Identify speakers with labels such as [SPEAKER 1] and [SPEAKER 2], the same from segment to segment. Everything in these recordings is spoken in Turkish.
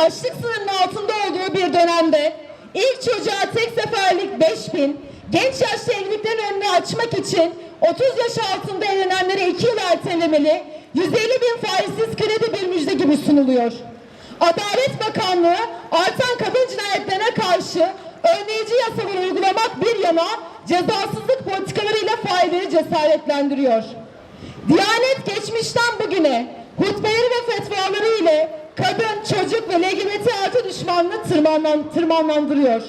[SPEAKER 1] açlık sınırının altında olduğu bir dönemde ilk çocuğa tek seferlik 5000, genç yaşta evliliklerin önünü açmak için 30 yaş altında evlenenlere 2 yıl ertelemeli, 150 bin faizsiz kredi bir müjde gibi sunuluyor. Adalet Bakanlığı artan kadın cinayetlerine karşı önleyici yasaları uygulamak bir yana cezasızlık politikalarıyla failleri cesaretlendiriyor. Diyanet geçmişten bugüne hutbeleri ve fetvaları ile kadın, çocuk ve LGBT artı düşmanlığı tırmanlan, tırmanlandırıyor.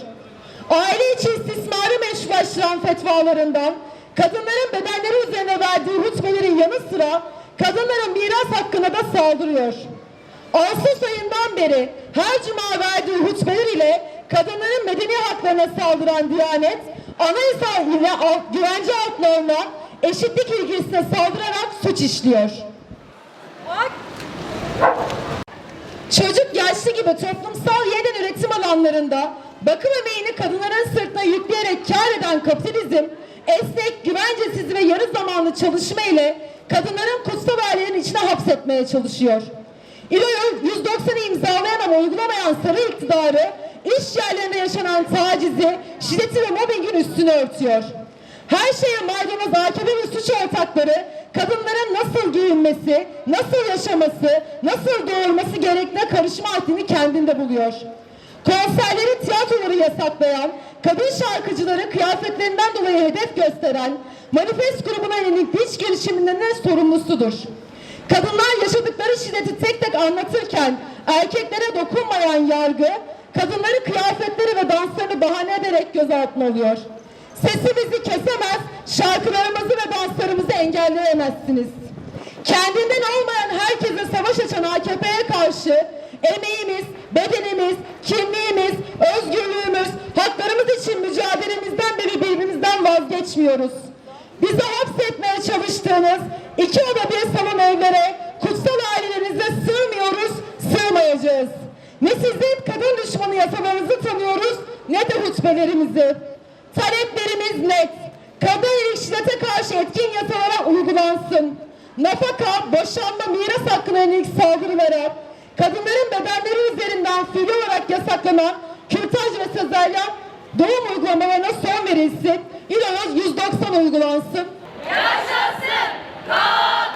[SPEAKER 1] Aile içi istismarı meşrulaştıran fetvalarından kadınların bedenleri üzerine verdiği hutbelerin yanı sıra kadınların miras hakkına da saldırıyor. Ağustos ayından beri her cuma verdiği hutbeler ile kadınların medeni haklarına saldıran Diyanet, anayasa ile güvence altlarına eşitlik ilgisine saldırarak suç işliyor. Çocuk yaşlı gibi toplumsal yeniden üretim alanlarında bakım emeğini kadınların sırtına yükleyerek kar eden kapitalizm, esnek, güvencesiz ve yarı zamanlı çalışma ile kadınların kutsal ailenin içine hapsetmeye çalışıyor. İLO'yu 190'ı imzalayan ama uygulamayan sarı iktidarı iş yerlerinde yaşanan tacizi, şiddeti ve mobbingin üstünü örtüyor. Her şeye maydanoz AKP ve suç ortakları kadınların nasıl giyinmesi, nasıl yaşaması, nasıl doğurması gerektiğine karışma haddini kendinde buluyor. Konserleri, tiyatroları yasaklayan, kadın şarkıcıları kıyafetlerinden dolayı hedef gösteren, manifest grubuna yönelik iç girişiminden de sorumlusudur. Kadınlar yaşadıkları şiddeti tek tek anlatırken erkeklere dokunmayan yargı, kadınları kıyafetleri ve danslarını bahane ederek gözaltına alıyor. Sesimizi kesemez, şarkılarımızı ve danslarımızı engelleyemezsiniz. Kendinden olmayan herkese savaş açan AKP'ye karşı emeğimiz, bedenimiz, kimliğimiz, özgürlüğümüz, haklarımız için mücadelemizden ve birbirimizden vazgeçmiyoruz. Bizi hapsetmeye çalıştığınız iki oda bir salon evlere, kutsal ailelerinize sığmıyoruz, sığmayacağız. Ne sizin kadın düşmanı yasalarınızı tanıyoruz, ne de hutbelerimizi. Taleplerimiz net. Kadın şiddete karşı etkin yasalara uygulansın. Nafaka, boşanma, miras hakkına yönelik saldırılara, kadınların bedenleri üzerinden fiili olarak yasaklanan kürtaj ve sezaryen doğum uygulamalarına son verilsin. İlaç 190 uygulansın.
[SPEAKER 2] Yaşasın dayanışması.